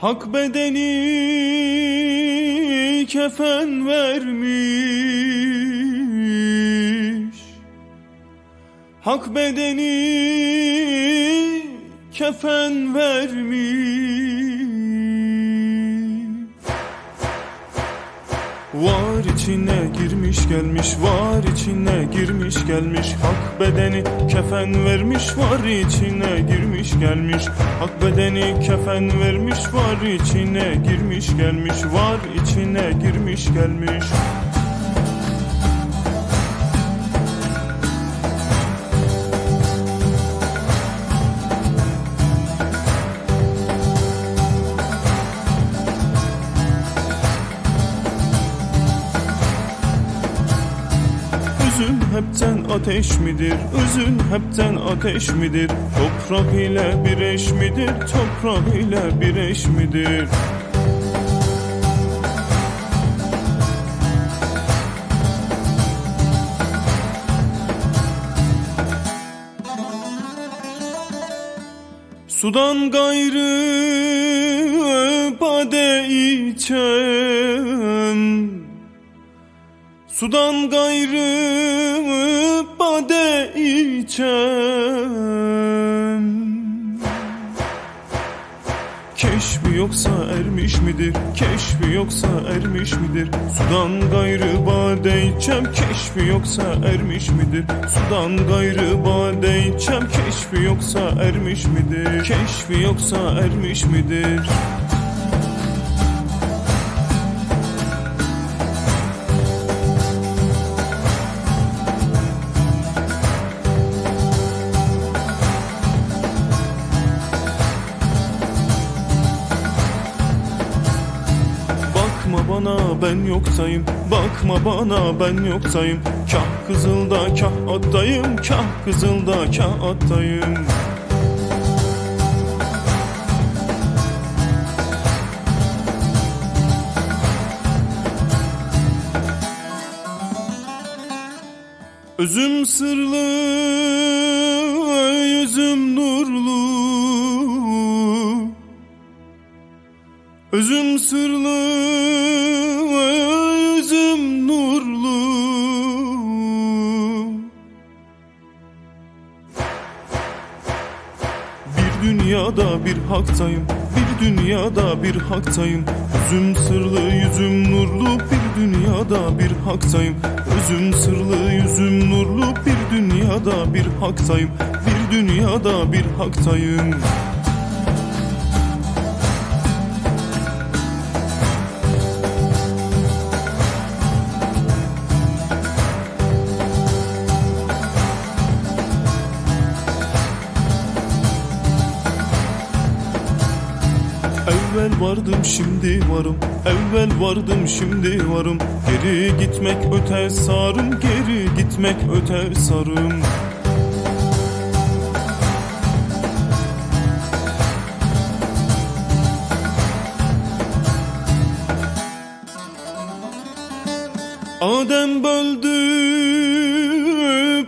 Hak bedeni kefen vermiş. Hak bedeni kefen vermiş Var içine girmiş gelmiş var içine girmiş gelmiş. Hak bedeni kefen vermiş var içine girmiş gelmiş. Hak bedeni kefen vermiş var içine girmiş gelmiş. Var içine girmiş gelmiş hepten ateş midir? Üzün hepten ateş midir? Toprak ile bir eş midir? Toprak ile bir eş midir? Sudan gayrı bade içem Sudan gayrı bade içem Keşfi yoksa ermiş midir? Keşfi yoksa ermiş midir? Sudan gayrı bade içem Keşfi yoksa ermiş midir? Sudan gayrı bade içem Keşfi yoksa ermiş midir? Keşfi yoksa ermiş midir? Ben yoktayım. Bakma bana ben yoktayım. Kah kızılda kah attayım. Kah kızılda kah attayım. Özüm sırlı, yüzüm nurlu. Özüm sırlı, dünyada bir haktayım, bir dünyada bir haktayım. Özüm sırlı, yüzüm nurlu, bir dünyada bir haktayım. Özüm sırlı, yüzüm nurlu, bir dünyada bir haktayım. Bir dünyada bir haktayım Evvel vardım şimdi varım. Evvel vardım şimdi varım. Geri gitmek öte sarım Geri gitmek öte sarım. Adem böldü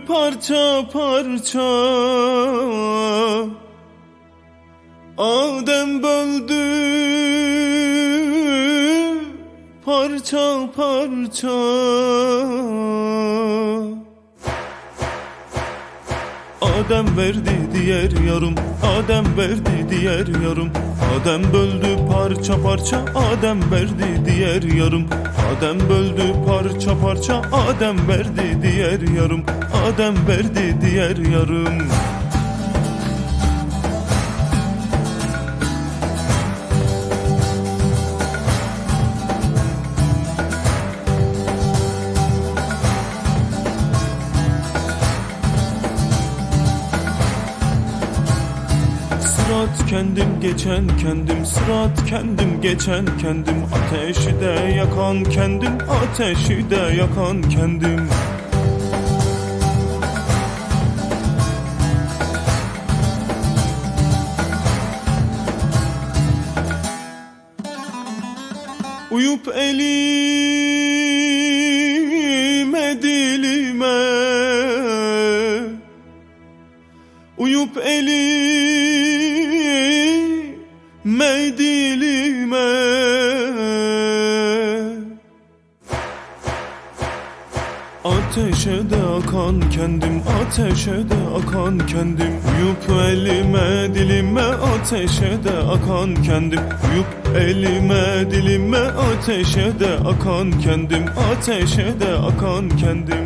parça parça Adem böldü parça parça. Adem verdi diğer yarım Adem verdi diğer yarım Adem böldü parça parça Adem verdi diğer yarım Adem böldü parça parça Adem verdi diğer yarım Adem verdi diğer yarım Sırat kendim geçen kendim Sırat kendim geçen kendim Ateşi de yakan kendim Ateşi de yakan kendim. Uyup elime dilime. Uyup elime Değme dilime. Ateşe de akan kendim Ateşe de akan kendim. Yup elime dilime Ateşe de akan kendim. Yup elime dilime Ateşe de akan kendim. Ateşe de akan kendim.